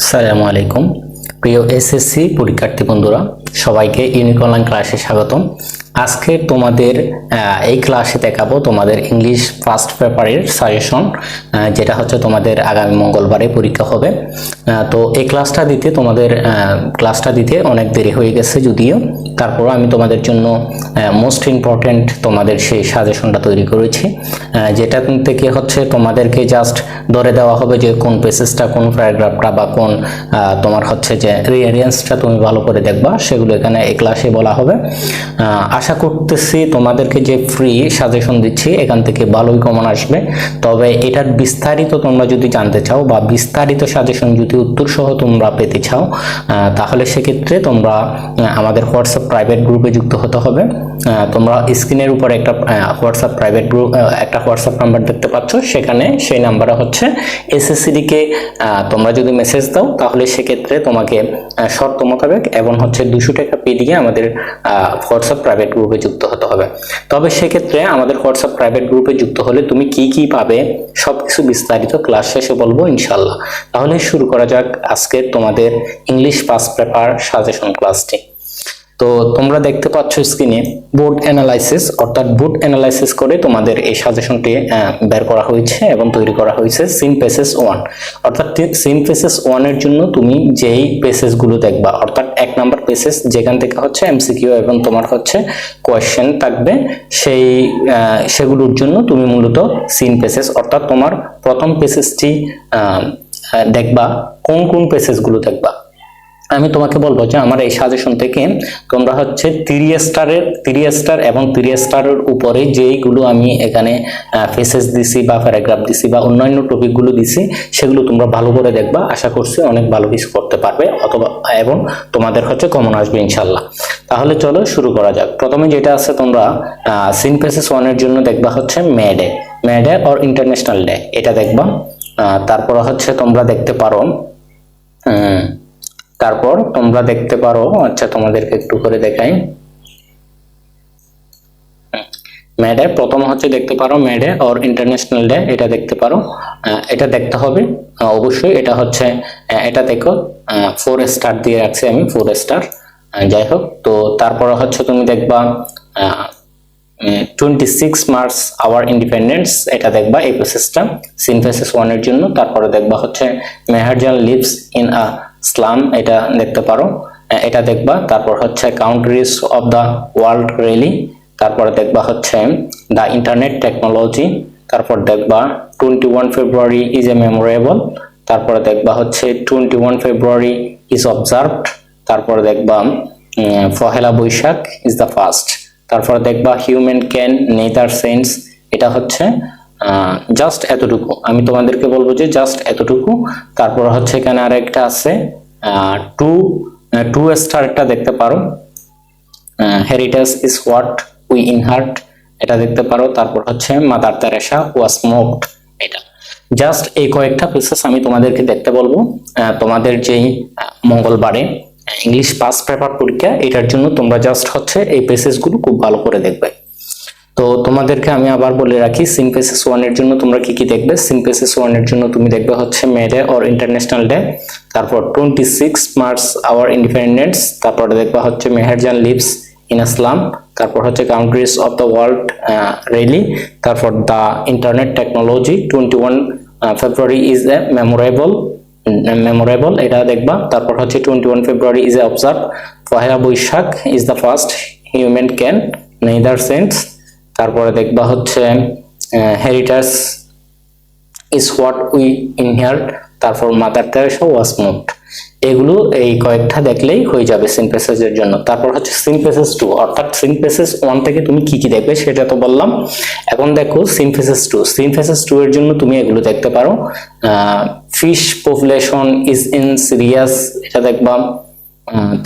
আসসালামু আলাইকুম। প্রিয় এসএসসি পরীক্ষার্থী বন্ধুরা সবাইকে ইউনিক অনলাইন ক্লাসে স্বাগতম। আজকে তোমাদের এই ক্লাসে দেখাবো তোমাদের ইংলিশ ফার্স্ট পেপারের সাজেশন যেটা হচ্ছে তোমাদের আগামী মঙ্গলবারে পরীক্ষা হবে। তো এই ক্লাসটা দিতে তোমাদের ক্লাসটা দিতে অনেক দেরি হয়ে গেছে যদিও। তারপর আমি তোমাদের জন্য মোস্ট ইম্পর্ট্যান্ট তোমাদের সেই সাজেশনটা তৈরি করেছি। যেটা থেকে হচ্ছে তোমাদেরকে জাস্ট ধরে দেওয়া হবে যে কোন পেসেসটা কোন প্যারাগ্রাফটা বা কোন তোমার হচ্ছে যে রিয়ারেন্সটা তুমি ভালো করে দেখবা সেগুলো এখানে এই ক্লাসে বলা হবে। আহ, আশা করতেছি তোমাদেরকে যে ফ্রি সাজেশন দিচ্ছি, এখান থেকে ভালোই কমন আসবে। তবে এটার বিস্তারিত তোমরা যদি জানতে চাও বা বিস্তারিত সাজেশন যদি উত্তর সহ তোমরা পেতে চাও তাহলে সেক্ষেত্রে তোমরা আমাদের হোয়াটসঅ্যাপ প্রাইভেট গ্রুপে যুক্ত হতে হবে। তোমরা স্ক্রিনের উপর একটা হোয়াটসঅ্যাপ প্রাইভেট গ্রুপ একটা হোয়াটসঅ্যাপ নাম্বার দেখতে পাচ্ছ। সেখানে সেই নাম্বারে হচ্ছে এসএসসি কে তোমরা যদি মেসেজ দাও, তাহলে সেক্ষেত্রে তোমাকে শর্ত মোতাবেক এবং হচ্ছে দুশো টাকা পে দিয়ে আমাদের হোয়াটসঅ্যাপ প্রাইভেট গ্রুপে যুক্ত হতে হবে। তবে সেক্ষেত্রে আমাদের হোয়াটসঅ্যাপ প্রাইভেট গ্রুপে যুক্ত হলে তুমি কি কি পাবে সবকিছু বিস্তারিত ক্লাস শেষে বলব ইনশাল্লাহ তাহলে শুরু করা যাক আজকে তোমাদের ইংলিশ পাস পেপার সাজেশন ক্লাসটি তো তোমরা দেখতে পাচ্ছ স্ক্রিনে বোর্ড অ্যানালাইসিস অর্থাৎ বোর্ড অ্যানালাইসিস করে তোমাদের এই সাজেশনটি বের করা হয়েছে এবং তৈরি করা হয়েছে সিম পেসেস ওয়ান অর্থাৎ সিম পেসেস ওয়ানের জন্য তুমি যেই পেসেসগুলো দেখবা, অর্থাৎ এক নাম্বার পেসেস যেখান থেকে হচ্ছে এমসিকিউ এবং তোমার হচ্ছে কোয়েশ্চেন থাকবে, সেই সেগুলোর জন্য তুমি মূলত সিন পেসেস অর্থাৎ তোমার প্রথম পেসেসটি দেখবা, কোন কোন পেসেসগুলো দেখবা। আমি তোমাকে বলব যে আমার এই সাজেশন থেকে তোমরা হচ্ছে তিরি স্টারের তিরি স্টার এবং তিরি স্টারের উপরে যেইগুলো আমি এখানে ফেসেস দিছি বা প্যারাগ্রাফ দিছি বা অন্যান্য টপিকগুলো দিছি সেগুলো তোমরা ভালো করে দেখবা। আশা করছি অনেক ভালো কিছু করতে পারবে অথবা এবং তোমাদের হচ্ছে কমন আসবে ইনশাল্লাহ তাহলে চলো শুরু করা যাক। প্রথমে যেটা আছে তোমরা সিন পেসেস ওয়ানের জন্য দেখবা হচ্ছে May Day May Day or international day এটা দেখবা। তারপর হচ্ছে তোমরা দেখতে পারো উম, তারপর তোমরা দেখতে পারো আচ্ছা তোমাদেরকে একটু করে দেখাই। মেডে প্রথম হচ্ছে দেখতে পারো মেডে অর ইন্টারন্যাশনাল ডে এটা দেখতে পারো। এটা দেখতে হবে। অবশ্যই এটা হচ্ছে এটা দেখো ফোর স্টার দিয়ে রাখছি আমি ফোর স্টার যাই হোক, তো তারপরে হচ্ছে তুমি দেখবা twenty six March our independence এটা দেখবা এই প্রসেসটা সিনথেসিস ওয়ানের জন্য। তারপরে দেখবা হচ্ছে Meherjan lives in a slum এটা দেখতে পারো। এটা দেখবা, তারপর হচ্ছে countries of the world really তারপরে দেখবা হচ্ছে দ্য ইন্টারনেট টেকনোলজি তারপর দেখবা twenty one February is a memorable তারপরে দেখবা হচ্ছে twenty one February is observed তারপরে দেখবা Pohela Boishakh is the first তারপর দেখবা হিউম্যান ক্যান নেদার সেন্স এটা হচ্ছে জাস্ট এতটুকু। আমি তোমাদেরকে বলব যে জাস্ট এতটুকু। তারপর হচ্ছে এখানে আরেকটা আছে টু টু স্টারটা দেখতে পারো। Heritage is what we inherit এটা দেখতে পারো। তারপর হচ্ছে মাদার তেরেসা ওয়াজ স্মোকড এটা। জাস্ট এই কয়েকটা পিসেস আমি তোমাদেরকে দেখতে বলব। তোমাদের যেই মঙ্গলবারে ইংলিশ পাস পেপার পরীক্ষা, এটার জন্য তোমরা জাস্ট হচ্ছে এই পেসেসগুলো খুব ভালো করে দেখবে। তো তোমাদেরকে আমি আবার বলে রাখি সিমপেসিস ওয়ানের জন্য তোমরা কি কি দেখবে? সিমপেসিস ওয়ানের জন্য তুমি দেখবে হচ্ছে May Day or international day তারপর twenty six March our independence তারপরে দেখবা হচ্ছে মেহেরজান লিভস ইন আসলাম তারপর হচ্ছে countries of the world really তারপর the internet technology twenty one February is a memorable memorable এটা দেখবা, তারপর হচ্ছে twenty one February is a observe Pohela Boishakh is the first human can neither sense তারপরে দেখবা হচ্ছে heritage is what we inherit তারপর mother Teresa ওয়াজ moved এগুলো এই কয়েকটা দেখলেই হয়ে যাবে সিনপেসেসের জন্য। তারপর হচ্ছে সিনপেসেস টু অর্থাৎ সিনপেসেস ওয়ান থেকে তুমি কি কি দেখবে সেটা তো বললাম। এখন দেখো সিনপেসেস টু সিনপেসেস টু এর জন্য তুমি এগুলো দেখতে পারো। Fish population is in serious এটা দেখবা।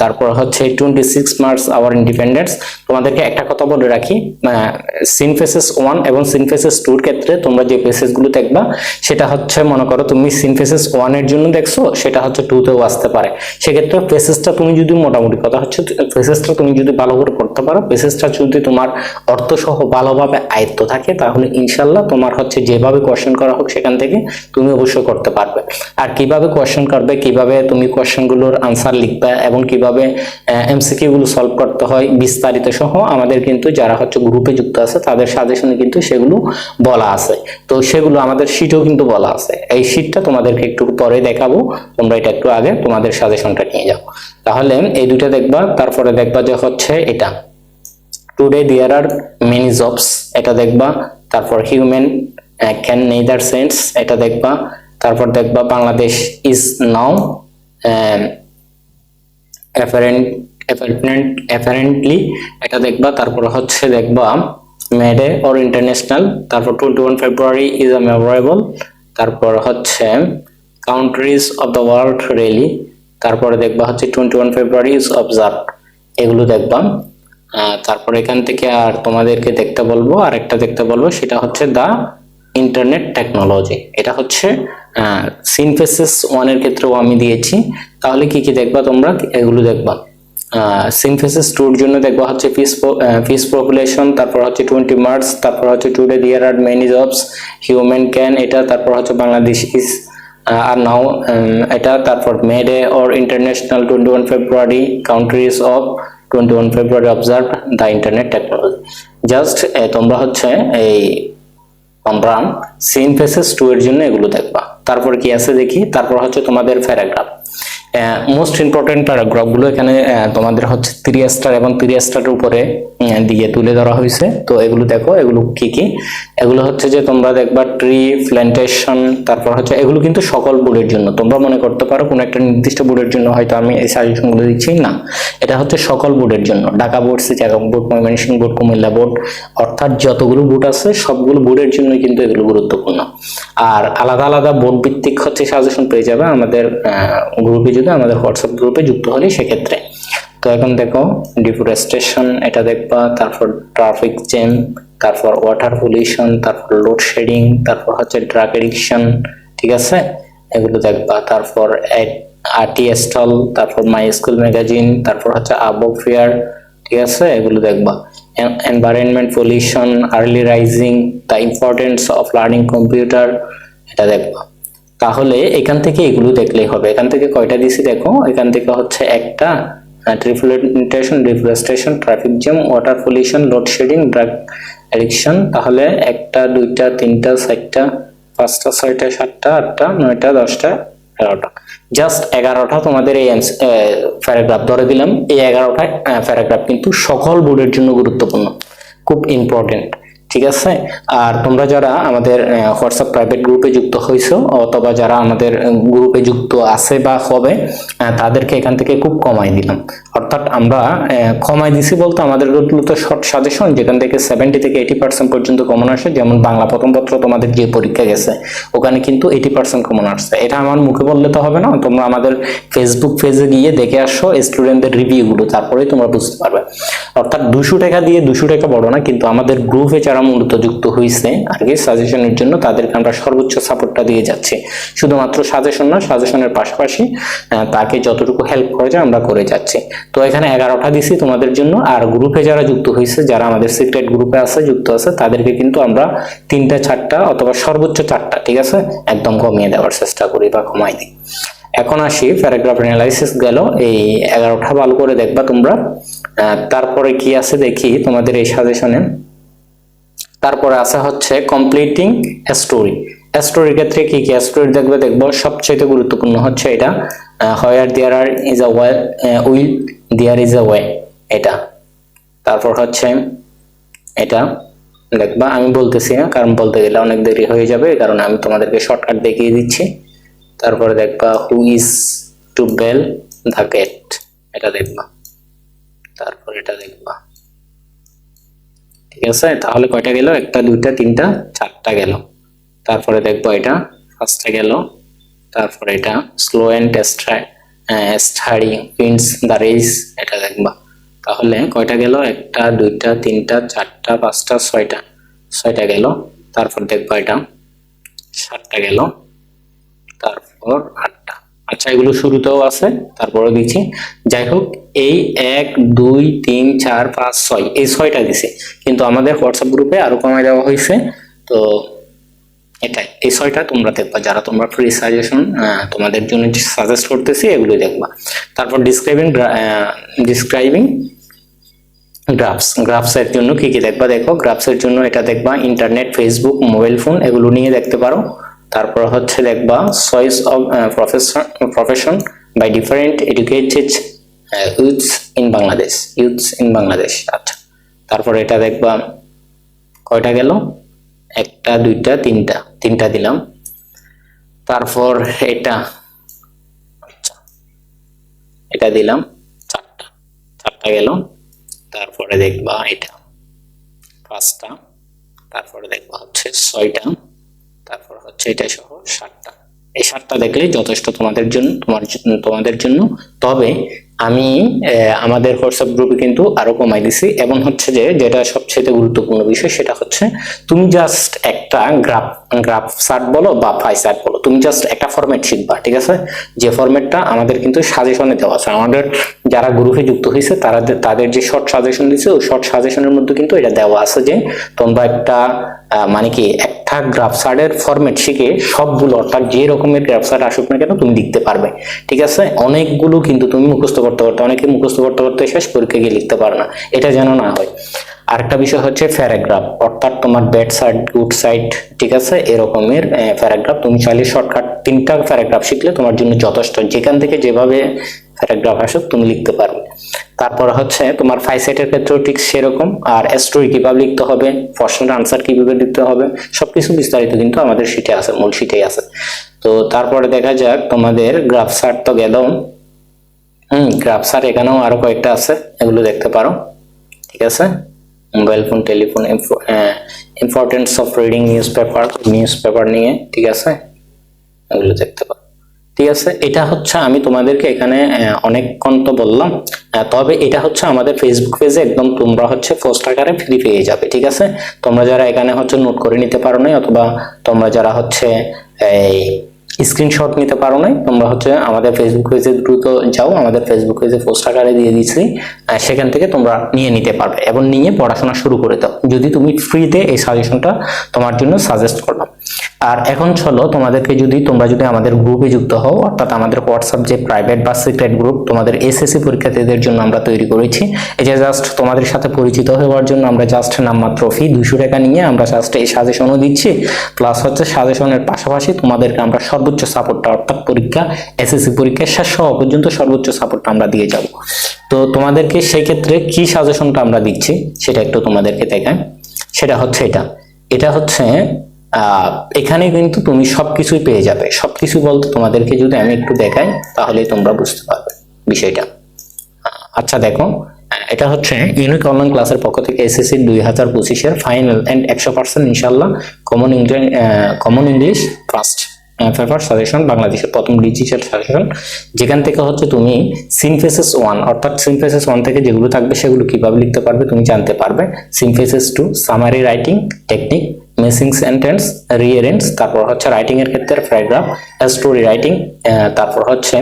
তারপর হচ্ছে twenty six March our independence তোমাদেরকে একটা কথা বলে রাখি সিন ফেসেস ওয়ান এবং সিন ফেসেস টুর ক্ষেত্রে তোমরা যে পেসেসগুলো দেখবা, সেটা হচ্ছে মনে করো তুমি সিন ফেসেস ওয়ানের জন্য দেখছ, সেটা হচ্ছে টু তেও আসতে পারে। সেক্ষেত্রে পেসেসটা তুমি যদি মোটামুটি কথা হচ্ছে পেসেসটা তুমি যদি ভালো করে করতে পারো পেসেসটা যদি তোমার অর্থ সহ ভালোভাবে আয়ত্ত থাকে, তাহলে ইনশাল্লাহ তোমার হচ্ছে যেভাবে কোয়েশ্চেন করা হোক সেখান থেকে তুমি অবশ্যই করতে পারবে। আর কীভাবে কোয়েশ্চেন করবে, কীভাবে তুমি কোয়েশ্চেনগুলোর আনসার লিখবে এবং কীভাবে এমসিকিউ গুলো সলভ করতে হয় বিস্তারিত সহ আমাদের কিন্তু যারা হচ্ছে গ্রুপে যুক্ত আছে তাদের সাজেশনে কিন্তু সেগুলো বলা আছে। তো সেগুলো আমাদের শিটেও কিন্তু বলা আছে। এই শিটটা তোমাদেরকে একটু পরে দেখাবো, তোমরা এটা একটু আগে তোমাদের সাজেশনটা নিয়ে যাও। তাহলে এই দুটো দেখবা, তারপরে দেখবা যে হচ্ছে এটা। Today there are many jobs এটা দেখবা, তারপর হিউম্যান ক্যান নেইদার সেন্স এটা দেখবা, তারপর দেখবা বাংলাদেশ ইজ নাও অ্যাপারেন্টলি এটা দেখবা, তারপর হচ্ছে দেখবা মেডে অর ইন্টারন্যাশনাল তারপর twenty one February is a memorable তারপর হচ্ছে countries of the world really তারপরে দেখবা হচ্ছে twenty one February is observe এগুলো দেখবা। তারপর এখান থেকে আর তোমাদেরকে দেখতে বলব আর একটা দেখতে বলব, সেটা হচ্ছে দা ইন্টারনেট টেকনোলজি এটা হচ্ছে সিনফেসিস ওয়ানের ক্ষেত্রেও আমি দিয়েছি। তাহলে কি কি দেখবা তোমরা? এগুলো দেখবা। সিনফেসিস টুর জন্য দেখবা হচ্ছে ফিস ফিস পপুলেশন তারপর হচ্ছে টোয়েন্টি মার্চ তারপর হচ্ছে today there are many jobs human can এটা, তারপর হচ্ছে বাংলাদেশ ইজ আর নাও এটা, তারপর May Day or international twenty one February countries of twenty one February observe the internet technology just তোমরা হচ্ছে এই আমরা সেম ফেসেস টু এর জন্য এগুলো দেখবা। তারপর কি আছে দেখি? তারপর হচ্ছে তোমাদের প্যারাগ্রাফ মোস্ট ইম্পর্টেন্ট প্যারাগ্রাফগুলো এখানে তোমাদের হচ্ছে থ্রি স্টার এবং থ্রি স্টারের উপরে দিয়ে তুলে ধরা হয়েছে। তো এগুলো দেখো, এগুলো কি কি? এগুলো হচ্ছে যে তোমরা দেখবা ট্রি প্ল্যান্টেশন তারপর হচ্ছে এগুলো কিন্তু সকল বোর্ডের জন্য। তোমরা মনে করতে পারো কোনো একটা নির্দিষ্ট বোর্ডের জন্য হয়তো আমি এই সাজেশনগুলো দিচ্ছি, না। এটা হচ্ছে সকল বোর্ডের জন্য। Dhaka board Chittagong board Mymensingh board, Comilla board, অর্থাৎ যতগুলো বোর্ড আছে, সবগুলো বোর্ডের জন্য কিন্তু এগুলো গুরুত্বপূর্ণ। আর আলাদা আলাদা বোর্ড ভিত্তিক হচ্ছে সাজেশন পেয়ে যাবে আমাদের গ্রুপে যদি আমাদের হোয়াটসঅ্যাপ গ্রুপে যুক্ত হলে সেক্ষেত্রে। তো এখন দেখো ডিফরেস্টেশন এটা দেখবা, তারপর ট্রাফিক জ্যাম তারপর ওয়াটার পলিউশন তারপর লোড শেডিং তারপর হচ্ছে ড্রাগ এডিকশন ঠিক আছে? এগুলো দেখবা। তারপর আরটি স্টল, তারপর মাই স্কুল ম্যাগাজিন তারপর হচ্ছে আবো ফেয়ার ঠিক আছে? এগুলো দেখবা। Environment pollution early rising the importance of learning computer এটা দেখবা। তাহলে এখান থেকে এগুলো দেখলেই হবে। এখান থেকে কয়টা দিছি দেখো? এখান থেকে হচ্ছে একটা ট্রিফ্লেটেশন deforestation traffic jam water pollution load shedding drug addiction তাহলে একটা, দুইটা, তিনটা, চারটা, পাঁচটা, ছয়টা, সাতটা, আটটা, নয়টা, দশটা, এগারোটা। জাস্ট এগারোটা তোমাদের এই প্যারাগ্রাফ ধরে দিলাম। এই এগারোটা প্যারাগ্রাফ কিন্তু সকল বোর্ডের জন্য গুরুত্বপূর্ণ। খুব ইম্পর্টেন্ট ঠিক আছে? আর তোমরা যারা আমাদের হোয়াটসঅ্যাপ প্রাইভেট গ্রুপে যুক্ত হয়েছো অথবা যারা আমাদের গ্রুপে যুক্ত আছে বা হবে তাদেরকে এখান থেকে খুব কমাই দিলাম। অর্থাৎ আমরা কমাই দিছি বলতে আমাদের তো শর্ট সাজেশন যেখান থেকে সেভেন্টি থেকে এইটি পার্সেন্ট পর্যন্ত কমন আসে। যেমন বাংলা প্রথম পত্র তোমাদের যে পরীক্ষা গেছে, ওখানে কিন্তু এইটি পার্সেন্ট কমন আসছে। এটা আমার মুখে বললে তো হবে না, তোমরা আমাদের ফেসবুক পেজে গিয়ে দেখে আসো স্টুডেন্টদের রিভিউগুলো তারপরেই তোমরা বুঝতে পারবে। অর্থাৎ দুশো টাকা দিয়ে দুশো টাকা বড় না, কিন্তু আমাদের গ্রুপে যারা মূলত যুক্ত হয়েছে আর কি সাজেশনের জন্য তাদেরকে আমরা সর্বোচ্চ সাপোর্টটা দিয়ে যাচ্ছি। শুধুমাত্র সাজেশন না সাজেশনের পাশাপাশি তাকে যতটুকু হেল্প করা যায় আমরা করে যাচ্ছি। তো এখানে এগারোটা দিছি তোমাদের জন্য, আর গ্রুপে যারা যুক্ত হয়েছে যারা আমাদের সিক্রেট গ্রুপে আছে, যুক্ত আছে, তাদেরকে কিন্তু আমরা তিনটা, চারটা অথবা সর্বোচ্চ চারটা, ঠিক আছে? একদম কমিয়ে দেওয়ার চেষ্টা করি বা কমাই দিই। এখন আসি প্যারাগ্রাফ অ্যানালাইসিস গেল, এই এগারোটা ভালো করে দেখবা তোমরা। তারপরে কি আছে দেখি তোমাদের এই সাজেশনে তারপরে আছে হচ্ছে কমপ্লিটিং স্টোরি স্টোরির ক্ষেত্রে কি কি? স্টোরি দেখবে, দেখব সবচেয়ে গুরুত্বপূর্ণ হচ্ছে এটা where there are is a will there is a way এটা। তারপর হচ্ছে এটা, দেখবা, আমি বলতেছি না, কারণ বলতে গেলে অনেক দেরি হয়ে যাবে কারণে আমি তোমাদেরকে শর্টকাট দেখিয়ে দিচ্ছি। তারপরে দেখবা who is to bell the cat এটা দেখবা। তারপর এটা দেখবা। ঠিক আছে? তাহলে কয়টা গেল? একটা, দুইটা, তিনটা, চারটা গেল। তারপরে দেখব এটা ফার্স্টে গেল। তারপরে এটা slow and steady wins the race এটা দেখবা। তাহলে কয়টা গেল? একটা, দুইটা, তিনটা, চারটা, পাঁচটা, ছয়টা। ছয়টা গেল। তারপর দেখবা এটা, সাতটা গেল। তারপর আটটা আচ্ছা এগুলো শুরুতেও আছে, তারপরে দিচ্ছি। যাই হোক, এই এক, দুই, তিন, চার, পাঁচ, ছয়, এই ছয়টা দিছে। কিন্তু আমাদের হোয়াটসঅ্যাপ গ্রুপে আরও কমায় দেওয়া হয়েছে। তো এটাই, এই ছয়টা তোমরা দেখবা। যারা তোমরা ফ্রি সাজেশন তোমাদের জন্য সাজেস্ট করতেছি, এগুলো দেখবা। তারপর ডিসক্রাইবিং ডিসক্রাইবিং গ্রাফস গ্রাফসের জন্য কি কি দেখবা? দেখো গ্রাফসের জন্য এটা দেখবা ইন্টারনেট ফেসবুক মোবাইল ফোন এগুলো নিয়ে দেখতে পারো। তারপর হচ্ছে দেখবা choice of profession profession by different educated youths in Bangladesh youths in Bangladesh আচ্ছা তারপর এটা দেখবা কয়টা গেল? একটা, দুইটা, তিনটা তিনটা দিলাম। তারপর এটা আচ্ছা এটা দিলাম, চারটা চারটা গেল। তারপরে দেখবা এটা, পাঁচটা, তারপরে দেখবা হচ্ছে ছয়টা। তারপর হচ্ছে এটা সহ সাতটা। এই সাতটা দেখলে যথেষ্ট তোমাদের জন্য, তোমার তোমাদের জন্য। তবে আমি আমাদের হোয়াটসঅ্যাপ গ্রুপে কিন্তু আরও কমাই দিছি। এবং হচ্ছে যে, যেটা সবচেয়ে গুরুত্বপূর্ণ বিষয় সেটা হচ্ছে, তুমি জাস্ট একটা গ্রাফ গ্রাফ সার্ট বলো বা ফাই সার্ট বলো, তুমি জাস্ট একটা ফরম্যাট শিখবা ঠিক আছে? যে ফরম্যাটটা আমাদের কিন্তু সাজেশনে দেওয়া আছে। আমাদের যারা গ্রুপে যুক্ত হয়েছে তারা তাদের যে শর্ট সাজেশন দিচ্ছে ওই শর্ট সাজেশনের মধ্যে কিন্তু এটা দেওয়া আছে যে, তোমরা একটা মানে কি, একটা গ্রাফ সার্টের ফরম্যাট শিখে সবগুলো, অর্থাৎ যে রকমের গ্রাফ সার্ট আসুক না কেন, তুমি লিখতে পারবে। ঠিক আছে? অনেকগুলো কিন্তু তুমি মুখস্থ করতে করতে অনেকে মুখস্থ করতে করতে শেষ পরীক্ষা গিয়ে লিখতে পারো না। এটা যেন না হয়। আরেকটা বিষয় হচ্ছে প্যারাগ্রাফ। অর্থাৎ তোমার ব্যাড সাইড, গুড সাইড, ঠিক আছে? এরকমের প্যারাগ্রাফ। তুমি চাইলে শর্টকাট তিনটা প্যারাগ্রাফ শিখলে তোমার জন্য যথেষ্ট। যেখান থেকে যেভাবে প্যারাগ্রাফ আসুক, তুমি লিখতে পারবে। তারপর হচ্ছে তোমার ফাইভ সাইটের ক্ষেত্রেও ঠিক সেরকম। আর স্টোরি কীভাবে লিখতে হবে, প্রশ্নের আনসার কীভাবে দিতে হবে, সবকিছু বিস্তারিত কিন্তু আমাদের শিটে আছে, মূল শিটেই আছে। তো তারপরে দেখা যাক তোমাদের গ্রাফ সার্ট তো গেল। হুম গ্রাফ সার্ট এখানেও আরও কয়েকটা আছে, এগুলো দেখতে পারো। ঠিক আছে? Mobile phone telephone importance of reading newspaper newspaper নিয়ে, ঠিক আছে? এগুলো দেখতে পারো। ঠিক আছে? এটা হচ্ছে আমি তোমাদেরকে এখানে অনেকক্ষণ তো বললাম তবে এটা হচ্ছে আমাদের ফেসবুক পেজে একদম তোমরা হচ্ছে পোস্ট আকারে ফ্রি পেয়ে যাবে, ঠিক আছে? তোমরা যারা এখানে হচ্ছে নোট করে নিতে পারো নাই, অথবা তোমরা যারা হচ্ছে, এই স্ক্রিনশট নিতে পারো নাই। তোমরা হচ্ছে আমাদের ফেসবুক পেজে দ্রুত যাও। আমাদের ফেসবুক পেজে পোস্ট আকারে দিয়ে দিচ্ছি সেখান থেকে তোমরা নিয়ে নিতে পারবে এবং নিয়ে পড়াশোনা শুরু করে দাও। যদি তুমি ফ্রিতে এই সাজেশনটা তোমার জন্য সাজেস্ট করলাম। আর এখন চলো তোমাদেরকে যদি, তোমরা যদি আমাদের গ্রুপে যুক্ত হও, অর্থাৎ আমাদের হোয়াটসঅ্যাপ যে প্রাইভেট বা সিক্রেট গ্রুপ তোমাদের এসএসসি পরীক্ষার্থীদের জন্য আমরা তৈরি করেছি। এই যে জাস্ট তোমাদের সাথে পরিচিত হওয়ার জন্য আমরা জাস্ট নামমাত্র ফি দুশো টাকা নিয়ে আমরা জাস্ট এই সাজেশনও দিচ্ছি। প্লাস হচ্ছে সাজেশনের পাশাপাশি তোমাদেরকে আমরা সর্বোচ্চ সাপোর্টটা অর্থাৎ পরীক্ষা এসএসসি পরীক্ষার শেষ হওয়া পর্যন্ত সর্বোচ্চ সাপোর্টটা আমরা দিয়ে যাব। তো তোমাদেরকে সেই ক্ষেত্রে কি সাজেশনটা আমরা দিচ্ছি, সেটা একটু তোমাদেরকে দেখাই। সেটা হচ্ছে এটা। এটা হচ্ছে এখানে কিন্তু তুমি সবকিছুই পেয়ে যাবে। সবকিছু বলতে তোমাদেরকে যদি আমি একটু দেখাই, তাহলে তোমরা বুঝতে পারবে বিষয়টা। আচ্ছা দেখো। এটা হচ্ছে ইউনিক অনলাইন ক্লাসের পক্ষ থেকে এসএসসি দুই হাজার পঁচিশের ফাইনাল অ্যান্ড একশো পার্সেন্ট ইনশাল্লাহ common English common English first paper suggestion বাংলাদেশের প্রথম ডিজিটাল সাজেশন যেখান থেকে হচ্ছে তুমি সিনফেসেস ওয়ান অর্থাৎ সিনফেসেস ওয়ান থেকে যেগুলো থাকবে সেগুলো কীভাবে লিখতে পারবে তুমি জানতে পারবে। Synthesis to summary writing technique missing sentence rearrange তারপর হচ্ছে রাইটিং এর ক্ষেত্রে প্যারাগ্রাফ স্টোরি রাইটিং তারপর হচ্ছে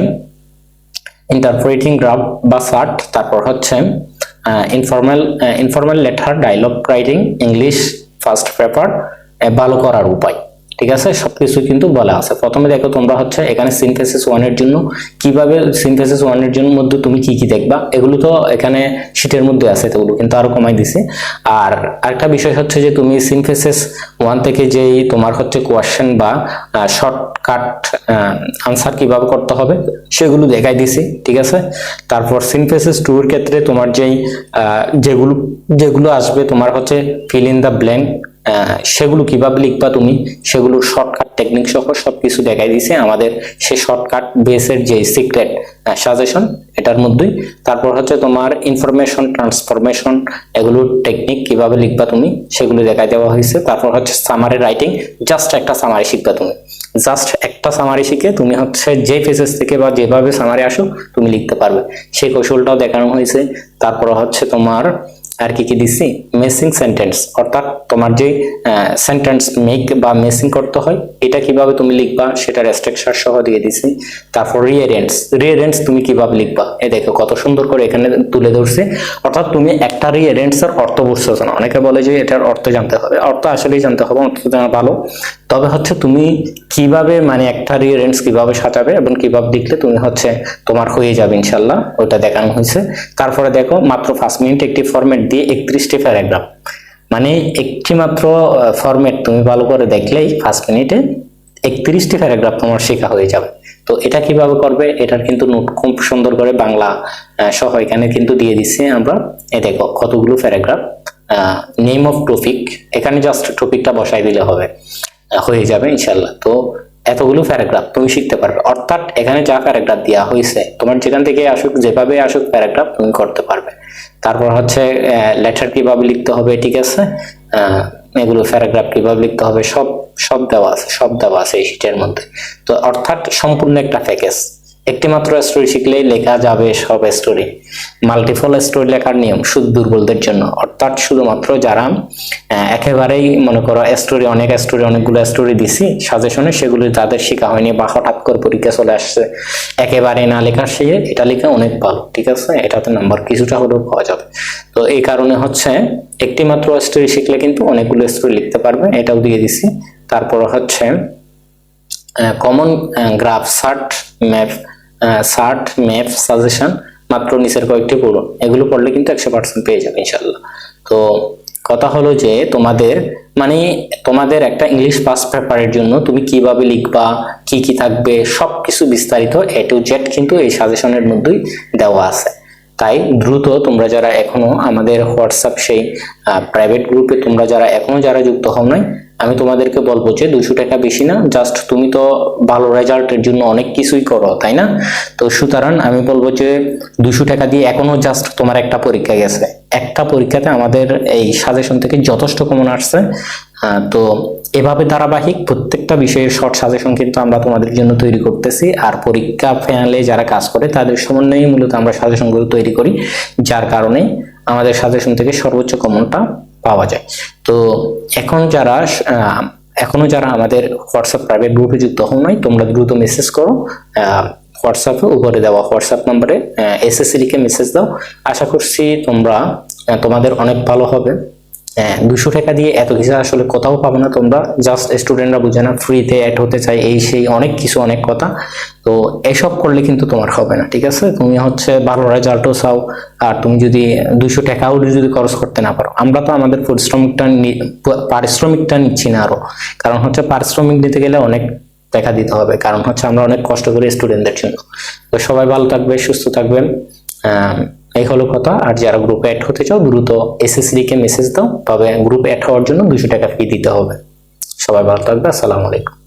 ইন্টারপ্রেটিং গ্রাফ বা সার্ট তারপর হচ্ছে informal informal letter dialogue writing English first paper ভালো করার উপায়। ঠিক আছে? সবকিছু কিন্তু বলা আছে। প্রথমে দেখো তোমরা হচ্ছে এখানে সিনথেসিস ওয়ানের জন্য কীভাবে সিনথেসিস ওয়ানের জন্য মধ্যে তুমি কি কি দেখবা? এগুলো তো এখানে শীটের মধ্যে আছে, এগুলো কিন্তু আরও কমাই দিছে। আর আরেকটা বিষয় হচ্ছে যে তুমি সিনথেসিস ওয়ান থেকে যেই তোমার হচ্ছে কোয়েশ্চেন বা শর্টকাট আনসার কীভাবে করতে হবে, সেগুলো দেখাই দিছি, ঠিক আছে? তারপর সিনথেসিস টু এর ক্ষেত্রে তোমার যেই যেগুলো যেগুলো আসবে তোমার হচ্ছে ফিল ইন দ্য ব্ল্যাঙ্ক সেগুলো কীভাবে লিখবা তুমি? সেগুলো শর্টকাট টেকনিক সহ সবকিছু দেখাই দিছে আমাদের সেই শর্টকাট বেসের যে সিক্রেট সাজেশন এটার মধ্যেই। তারপর হচ্ছে তোমার ইনফরমেশন ট্রান্সফরমেশন এগুলোর টেকনিক কীভাবে লিখবা তুমি, সেগুলো দেখাই দেওয়া হয়েছে। তারপর হচ্ছে সামারি রাইটিং জাস্ট একটা সামারি শিখবা তুমি। জাস্ট একটা সামারি শিখে তুমি হচ্ছে যে ফেসেস থেকে বা যেভাবে সামারি আসো তুমি লিখতে পারবে। সেই কৌশলটাও দেখানো হয়েছে। তারপর হচ্ছে তোমার আর কি কি দিছি? মেসিং সেন্টেন্স অর্থাৎ তোমার যে সেন্টেন্স মেক বা মেসিং করতে হয়, এটা কীভাবে তুমি লিখবা? সেটার স্ট্রাকচার সহ দিয়ে দিছি। তারপর রিয়ারেন্স রিয়ারেন্স তুমি কীভাবে লিখবা? এ দেখো, কত সুন্দর করে এখানে তুলে ধরছে। অর্থাৎ তুমি একটা রিয়ারেন্স এর অর্থ বুঝছ না। অনেকে বলে যে এটার অর্থ জানতে হবে। অর্থ আসলেই জানতে হবে, অর্থ জানা ভালো। তবে হচ্ছে তুমি কীভাবে মানে একটা রিয়ারেন্স কীভাবে সাজাবে এবং কীভাবে লিখলে তুমি হচ্ছে তোমার হয়ে যাবে ইনশাল্লাহ ওটা দেখানো হয়েছে। তারপরে দেখো, মাত্র পাঁচ মিনিট একটি ফরম্যাট দিয়ে একত্রিশটি প্যারাগ্রাফ মানে একটি মাত্র ফরম্যাট তুমি ভালো করে দেখলেই পাঁচ মিনিটে একত্রিশটি প্যারাগ্রাফ তোমার শেখা হয়ে যাবে। তো এটা কীভাবে করবে, এটার কিন্তু নোট খুব সুন্দর করে বাংলা সহ এখানে কিন্তু দিয়ে দিচ্ছি আমরা। এ দেখো, কতগুলো প্যারাগ্রাফ নেম অফ টপিক এখানে জাস্ট টপিকটা বসাই দিলে হবে। হয়ে যাবে ইনশাল্লাহ তো এতগুলো প্যারাগ্রাফ তুমি শিখতে পারবে। অর্থাৎ এখানে যা প্যারাগ্রাফ দেওয়া হয়েছে, তোমার যেখান থেকে আসুক, যেভাবে আসুক প্যারাগ্রাফ তুমি করতে পারবে। তারপর হচ্ছে লেটার কীভাবে লিখতে হবে, ঠিক আছে? এগুলো প্যারাগ্রাফ কীভাবে লিখতে হবে, সব সব দেওয়া আছে, সব দেওয়া আছে এই শিটের মধ্যে। তো অর্থাৎ সম্পূর্ণ একটা প্যাকেজ একটি মাত্র স্টোরি শিখলেই লেখা যাবে সব স্টোরি মাল্টিপল স্টোরি লেখার নিয়ম শুধু দুর্বলদের জন্য। অর্থাৎ শুধুমাত্র যারা একেবারেই মনে করো স্টোরি অনেক স্টোরি অনেকগুলো স্টোরি দিছি সাজেশনে সেগুলো তাদের শেখা হয়নি বা হঠাৎ করে পরীক্ষা চলে আসছে। একেবারে না লেখার সে, এটা লেখা অনেক ভালো, ঠিক আছে? এটাতে নাম্বার কিছুটা হলেও পাওয়া যাবে। তো এই কারণে হচ্ছে একটি মাত্র স্টোরি শিখলে কিন্তু অনেকগুলো স্টোরি লিখতে পারবে, এটাও দিয়ে দিছি। তারপর হচ্ছে common graph chart map chart map suggestion মাত্র নিচের কয়েকটি পড়ো এগুলো পড়লে কিন্তু একশো পার্সেন্ট পেয়ে যাবে ইনশাল্লাহ তো কথা হলো যে তোমাদের মানে তোমাদের একটা ইংলিশ পাস পেপারের জন্য তুমি কীভাবে লিখবা, কি কি থাকবে, সবকিছু বিস্তারিত এ টু জেড কিন্তু এই সাজেশনের মধ্যেই দেওয়া আছে। তাই দ্রুত তোমরা যারা এখনও আমাদের হোয়াটসঅ্যাপ সেই প্রাইভেট গ্রুপে তোমরা যারা এখনও যারা যুক্ত হও নাই আমি তোমাদেরকে বলব যে দুশো টাকা বেশি না জাস্ট তুমি তো ভালো রেজাল্টের জন্য অনেক কিছুই করো, তাই না? তো সুতরাং আমি বলব যে দুশো টাকা দিয়ে এখনও জাস্ট তোমার একটা পরীক্ষা গেছে। একটা পরীক্ষাতে আমাদের এই সাজেশন থেকে যথেষ্ট কমন আসছে। তো এভাবে ধারাবাহিক প্রত্যেকটা বিষয়ের শর্ট সাজেশন কিন্তু আমরা তোমাদের জন্য তৈরি করতেছি। আর পরীক্ষা প্যানেলে যারা কাজ করে, তাদের সমন্বয়ে মূলত আমরা সাজেশনগুলো তৈরি করি। যার কারণে আমাদের সাজেশন থেকে সর্বোচ্চ কমনটা পাওয়া যায়। তো এখন যারা এখনও যারা আমাদের হোয়াটসঅ্যাপ প্রাইভেট গ্রুপে যুক্ত হন নাই, তোমরা দ্রুত মেসেজ করো। হোয়াটসঅ্যাপে উপরে দেওয়া হোয়াটসঅ্যাপ নম্বরে এসএসসি লিখে মেসেজ দাও। আশা করছি তোমরা তোমাদের অনেক ভালো হবে। দুশো টাকা দিয়ে এত কিছু আসলে কোথাও পাবো না তোমরা। জাস্ট স্টুডেন্টরা বুঝে না ফ্রিতে অ্যাড হতে চাই এই সেই অনেক কিছু, অনেক কথা। তো এসব করলে কিন্তু তোমার হবে না, ঠিক আছে? তুমি হচ্ছে ভালো রেজাল্টও চাও, আর তুমি যদি দুশো টাকাও যদি খরচ করতে না পারো। আমরা তো আমাদের পরিশ্রমিকটা পারিশ্রমিকটা নিচ্ছি না আরও। কারণ হচ্ছে পারিশ্রমিক দিতে গেলে অনেক টাকা দিতে হবে। কারণ হচ্ছে আমরা অনেক কষ্ট করি স্টুডেন্টদের জন্য। তো সবাই ভালো থাকবে, সুস্থ থাকবেন। এই হলো কথা। আর যারা গ্রুপে অ্যাড হতে চাও, দ্রুত এসএসডি কে মেসেজ দাও। তবে গ্রুপ অ্যাড হওয়ার জন্য দুশো টাকা ফি দিতে হবে। সবাই ভালো থাকবে। আসসালামু আলাইকুম।